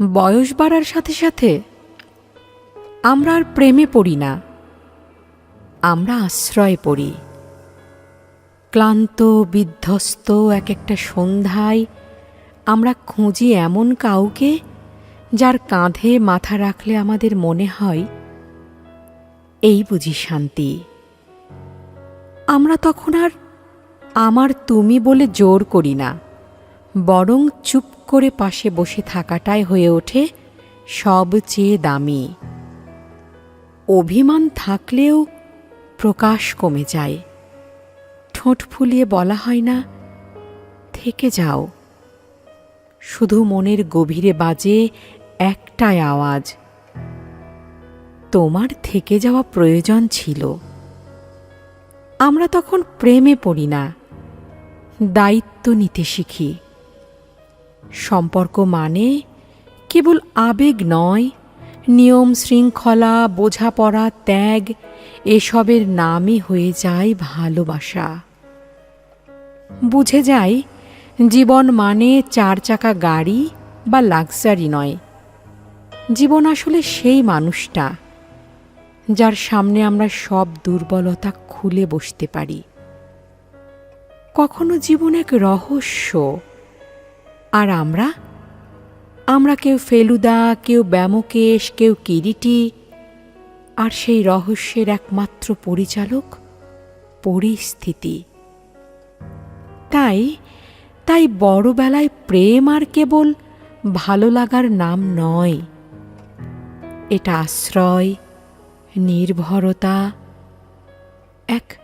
বয়স বাড়ার সাথে সাথে আমরা আর প্রেমে পড়ি না। আমরা আশ্রয় পড়ি। ক্লান্ত, বিধ্বস্ত এক একটা সন্ধ্যায় আমরা খুঁজি এমন কাউকে যার কাঁধে মাথা রাখলে আমাদের মনে হয়, এই বুঝি শান্তি। আমরা তখন আর আমার তুমি বলে জোর করি না। বরং চুপ করে পাশে বসে থাকাটাই হয়ে ওঠে সবচেয়ে দামি। অভিমান থাকলেও প্রকাশ কমে যায়। ঠোঁট ফুলিয়ে বলা হয় না, থেকে যাও। শুধু মনের গভীরে বাজে একটাই আওয়াজ। তোমার থেকে যাওয়া প্রয়োজন ছিল। আমরা তখন প্রেমে পড়ি না। দায়িত্ব নিতে শিখি। সম্পর্ক মানে কেবল আবেগ নয়, নিয়ম শৃঙ্খলা, বোঝাপড়া, ত্যাগ, এসবের নামই হয়ে যায় ভালোবাসা। বুঝে যাই জীবন মানে চার চাকা গাড়ি বা লাক্সারি নয়। জীবন আসলে সেই মানুষটা, যার সামনে আমরা সব দুর্বলতা খুলে বসতে পারি। কখনো জীবন এক রহস্য আর আমরা? আমরা কেউ ফেলুদা, কেউ ব্যামকেশ, কেউ কিরিটি, আর সেই রহস্যের একমাত্র পরিচালক পরিস্থিতি। তাই তাই বড়বেলায় প্রেম আর কেবল ভালো লাগার নাম নয়। এটা আশ্রয়, নির্ভরতা, এক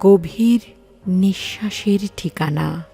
গভীর নিঃশ্বাসের ঠিকানা।